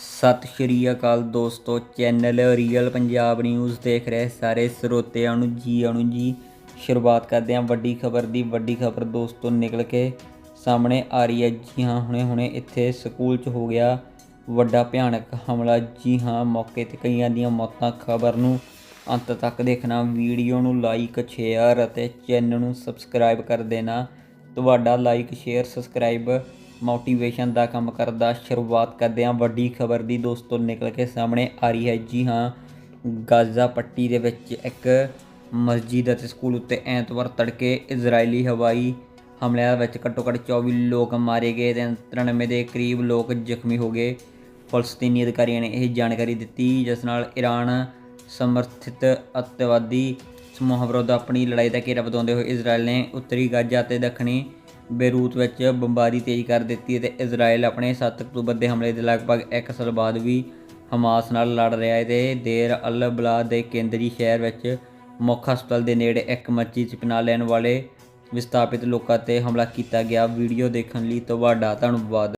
ਸਤਿ ਸ਼੍ਰੀ ਅਕਾਲ ਦੋਸਤੋ, channel real Punjab news ਦੇਖ ਰਹੇ ਸਾਰੇ ਸਰੋਤਿਆਂ ਨੂੰ ਜੀ ਆਣੂ ਜੀ। ਸ਼ੁਰੂਆਤ ਕਰਦੇ ਹਾਂ ਵੱਡੀ ਖਬਰ ਦੀ। ਵੱਡੀ ਖਬਰ ਦੋਸਤੋ ਨਿਕਲ ਕੇ ਸਾਹਮਣੇ ਆ ਰਹੀ ਹੈ। ਜੀ ਹਾਂ ਹੁਣੇ ਹੁਣੇ ਇੱਥੇ ਸਕੂਲ 'ਚ ਹੋ ਗਿਆ ਵੱਡਾ ਭਿਆਨਕ ਹਮਲਾ। ਜੀ ਹਾਂ, ਮੌਕੇ ਤੇ ਕਈਆਂ ਦੀਆਂ ਮੌਤਾਂ। ਖਬਰ ਨੂੰ ਅੰਤ ਤੱਕ ਦੇਖਣਾ, ਵੀਡੀਓ ਨੂੰ ਲਾਈਕ ਸ਼ੇਅਰ ਅਤੇ ਚੈਨਲ ਨੂੰ ਸਬਸਕ੍ਰਾਈਬ ਕਰ ਦੇਣਾ। ਤੁਹਾਡਾ ਲਾਈਕ ਸ਼ੇਅਰ ਸਬਸਕ੍ਰਾਈਬ ਮੋਟੀਵੇਸ਼ਨ ਦਾ ਕੰਮ ਕਰਦਾ, ਸ਼ੁਰੂਆਤ ਕਰਦੇ ਹਾਂ। ਵੱਡੀ ਖਬਰ ਦੀ ਦੋਸਤੋ, ਨਿਕਲ ਕੇ ਸਾਹਮਣੇ ਆ ਰਹੀ ਹੈ। ਜੀ ਹਾਂ, ਗਾਜ਼ਾ ਪੱਟੀ ਦੇ ਵਿੱਚ ਇੱਕ ਮਸਜਿਦ ਅਤੇ ਸਕੂਲ ਉੱਤੇ ਐਤਵਾਰ ਤੜਕੇ ਇਜ਼ਰਾਈਲੀ ਹਵਾਈ ਹਮਲਿਆਂ ਵਿੱਚ ਘੱਟੋ ਘੱਟ 24 ਲੋਕ ਮਾਰੇ ਗਏ ਤੇ 93 ਦੇ ਕਰੀਬ ਲੋਕ ਜ਼ਖਮੀ ਹੋ ਗਏ। ਫਲਸਤੀਨੀ ਅਧਿਕਾਰੀਆਂ ਨੇ ਇਹ ਜਾਣਕਾਰੀ ਦਿੱਤੀ, ਜਿਸ ਨਾਲ ਈਰਾਨ ਸਮਰਥਿਤ ਅੱਤਵਾਦੀ ਸਮੂਹਾਂ ਵਿਰੁੱਧ ਆਪਣੀ ਲੜਾਈ ਦਾ ਘੇਰਾ ਵਧਾਉਂਦੇ ਹੋਏ ਇਜ਼ਰਾਈਲ ਨੇ ਉੱਤਰੀ ਗਾਜ਼ਾ ਅਤੇ ਦੱਖਣੀ ਬੇਰੂਤ ਵਿੱਚ ਬੰਬਾਰੀ ਤੇਜ਼ ਕਰ ਦਿੱਤੀ ਅਤੇ ਇਜ਼ਰਾਈਲ ਆਪਣੇ 7 ਅਕਤੂਬਰ ਦੇ ਹਮਲੇ ਦੇ ਲਗਭਗ ਇੱਕ ਸਾਲ ਬਾਅਦ ਵੀ ਹਮਾਸ ਨਾਲ ਲੜ ਰਿਹਾ ਹੈ ਤੇ ਦੇਰ ਅਲ ਬਲਾਦ ਦੇ ਕੇਂਦਰੀ ਸ਼ਹਿਰ ਵਿੱਚ ਮੁੱਖ ਹਸਪਤਾਲ ਦੇ ਨੇੜੇ ਇੱਕ ਮੱਛੀ 'ਚ ਪਨਾਹ ਲੈਣ ਵਾਲੇ ਵਿਸਥਾਪਿਤ ਲੋਕਾਂ ਤੇ ਹਮਲਾ ਕੀਤਾ ਗਿਆ। ਵੀਡੀਓ ਦੇਖਣ ਲਈ ਤੁਹਾਡਾ ਧੰਨਵਾਦ।